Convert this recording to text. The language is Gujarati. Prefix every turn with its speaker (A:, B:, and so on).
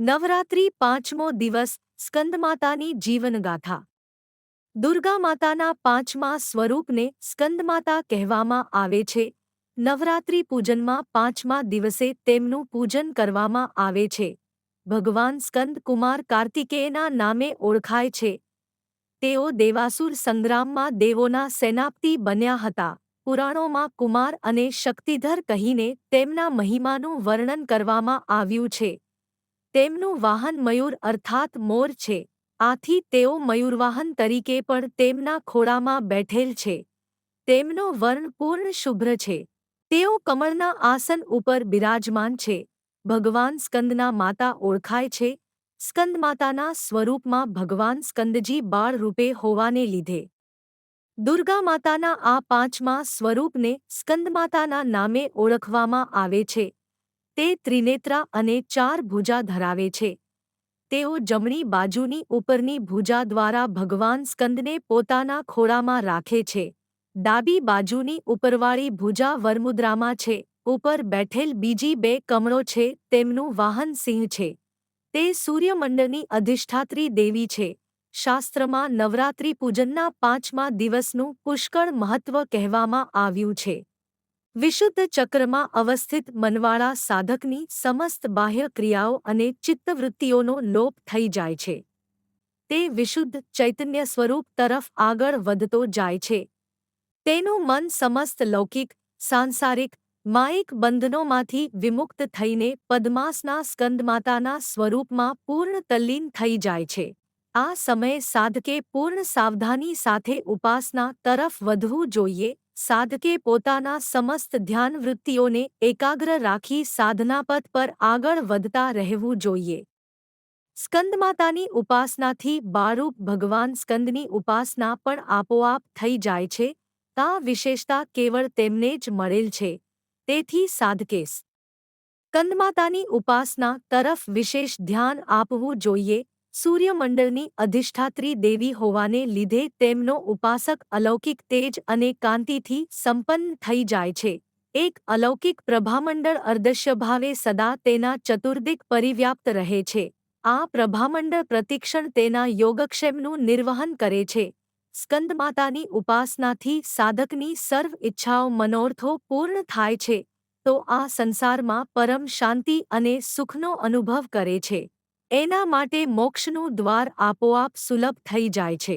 A: નવરાત્રિ પાંચમો દિવસ સ્કંદમાતાની જીવનગાથા. દુર્ગા માતાના પાંચમા સ્વરૂપને સ્કંદમાતા કહેવામાં આવે છે. નવરાત્રિ પૂજનમાં પાંચમા દિવસે તેમનું પૂજન કરવામાં આવે છે. ભગવાન સ્કંદ કુમાર કાર્તિકેયના નામે ઓળખાય છે. તેઓ દેવાસુર સંગ્રામમાં દેવોના સેનાપતિ બન્યા હતા. પુરાણોમાં કુમાર અને શક્તિધર કહીને તેમના મહિમાનું વર્ણન કરવામાં આવ્યું છે. તેમનું વાહન મયુર અર્થાત મોર છે. આથી તેઓ મયુરવાહન તરીકે પણ તેમના ખોળામાં બેઠેલ છે. તેમનો વર્ણ પૂર્ણ શુભ્ર છે. તેઓ કમળના આસન ઉપર બિરાજમાન છે. ભગવાન સ્કંદના માતા ઓળખાય છે. સ્કંદમાતાના સ્વરૂપમાં ભગવાન સ્કંદજી બાળ રૂપે હોવાને લીધે. દુર્ગા માતાના આ પાંચમા સ્વરૂપને સ્કંદમાતાના નામે ઓળખવામાં આવે છે. તે ત્રિનેત્રા અને ચાર ભુજા ધરાવે છે. તેઓ જમણી બાજુની ઉપરની ભુજા દ્વારા ભગવાન સ્કંદને પોતાના ખોળામાં રાખે છે. ડાબી બાજુની ઉપરવાળી ભુજા વરમુદ્રામાં છે. ઉપર બેઠેલ બીજી બે કમળો છે, તેમનું વાહન સિંહ છે. તે સૂર્યમંડળની અધિષ્ઠાત્રી દેવી છે. શાસ્ત્રમાં નવરાત્રિ પૂજનના પાંચમા દિવસનું પુષ્કળ મહત્વ કહેવામાં આવ્યું છે. વિશુદ્ધ ચક્રમાં અવસ્થિત મનવાળા સાધકની સમસ્ત બાહ્ય ક્રિયાઓ અને ચિત્તવૃત્તિઓનો લોપ થઈ જાય છે. તે વિશુદ્ધ ચૈતન્ય સ્વરૂપ તરફ આગળ વધતો જાય છે. તેનું મન સમસ્ત લૌકિક, સાંસારિક, માયિક બંધનોમાંથી વિમુક્ત થઈને પદ્માસના સ્કંદમાતાના સ્વરૂપમાં પૂર્ણ તલ્લીન થઈ જાય છે. આ સમયે સાધકે પૂર્ણ સાવધાની સાથે ઉપાસના તરફ વધવું જોઈએ. સાધકે પોતાના સમસ્ત ધ્યાનવૃત્તિઓને એકાગ્ર રાખી સાધનાપથ પર આગળ વધતા રહેવું જોઈએ. સ્કંદમાતાની ઉપાસનાથી બારૂપ ભગવાન સ્કંદની ઉપાસના પણ આપોઆપ થઈ જાય છે આ વિશેષતા કેવળ તેમને જ મળેલ છે, તેથી સાધકેસ સ્કંદમાતાની ઉપાસના તરફ વિશેષ ધ્યાન આપવું જોઈએ સૂર્યમંડળની અધિષ્ઠાત્રી દેવી હોવાને લીધે તેમનો ઉપાસક અલૌકિક તેજ અને કાંતિથી સંપન્ન થઈ જાય છે. એક અલૌકિક પ્રભામંડળ અર્દશ્યભાવે સદા તેના ચતુર્દિક પરિવ્યાપ્ત રહે છે. આ પ્રભામંડળ પ્રતિક્ષણ તેના યોગક્ષેમનું નિર્વહન કરે છે. સ્કંદમાતાની ઉપાસનાથી સાધકની સર્વ ઇચ્છાઓ મનોર્થો પૂર્ણ થાય છે. તો આ સંસારમાં પરમ શાંતિ અને સુખનો અનુભવ કરે છે. એના માટે મોક્ષનું દ્વાર આપોઆપ સુલભ થઈ જાય છે.